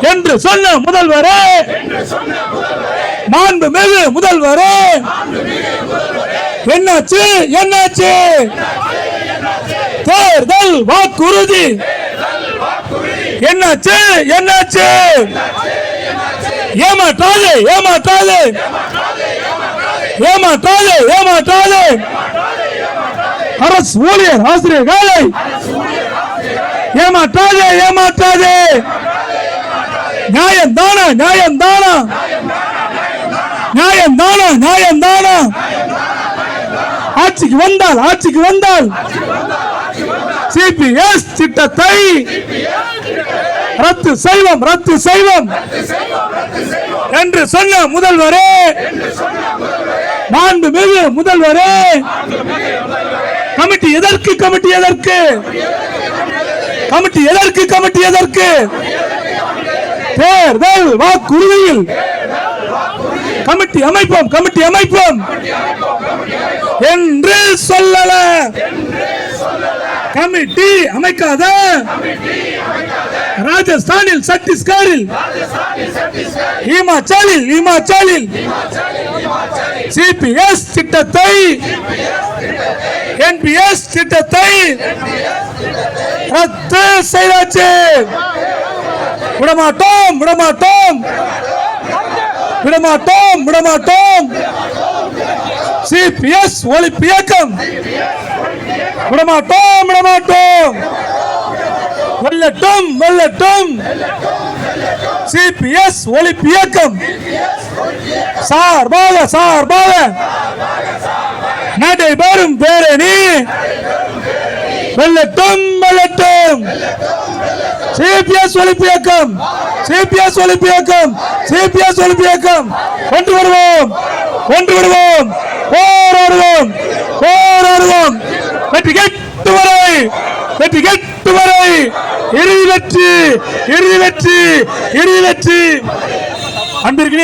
என்று சொன்ன முதல்வரே. மாண்புமிகு முதல்வரே. என்னாச்சு? என்னாச்சு? தேர்தல் வாக்குறுதி. என்னாச்சு? என்னாச்சு? ஏமாற்றாது ஏமாற்றாது. ஏமாற்றாது ஏமாற்றாது. அரசு ஊழியர் ஆசிரியர்களை ஏமாற்றாது ஏமாற்றாது. நியாயம் தானா நியாயம் தானா நியாயம் தானா நியாயம் தானா ஆட்சிக்கு வந்தால். ஆட்சிக்கு வந்தால் சிபிஎஸ் திட்டத்தை ரத்து செய்வோம் ரத்து செய்வோம். என்று சொன்ன முதல்வரே மாண்புமிகு முதல்வரே. கமிட்டி எதற்கு கமிட்டி எதற்கு? கமிட்டி எதற்கு கமிட்டி எதற்கு? தேர்தல் வாக்குறுதியில் கமிட்டி அமைப்போம் கமிட்டி அமைப்போம் என்று சொல்லல. கமிட்டி அமைக்காத ராஜஸ்தானில் சத்தீஸ்கரில் இமாச்சலில் இமாச்சலில் சிபிஎஸ் திட்டத்தை என்பிஎஸ் திட்டத்தை ரத்து செய்தாச்சு. விடமாட்டோம் விடமாட்டோம். விடமாட்டோம் விடமாட்டோம். சிபிஎஸ் ஒழிப்பு இயக்கம் விடமாட்டோம் விடமாட்டோம். வெல்லட்டும் வெல்லட்டும். சிபிஎஸ் ஒழிப்பு இயக்கம் சார்பாக சார்பாக. நடைபெறும் பேரணி வெல்லட்டும் வெல்லட்டும். சிபிஎஸ் ஒழிப்பு இயக்கம் சிபிஎஸ் ஒழிப்பு இயக்கம் சிபிஎஸ் ஒழிப்பு இயக்கம் ஒன்று வருவோம். ஒன்று வருவோம். போராடுவோம். போராடுவோம். வெற்றி கெட்டு வரை. வெற்றி கெட்டு வரை. இறுதி வெற்றி. இறுதி வெற்றி. இறுதி வெற்றி. அன்பிற்கு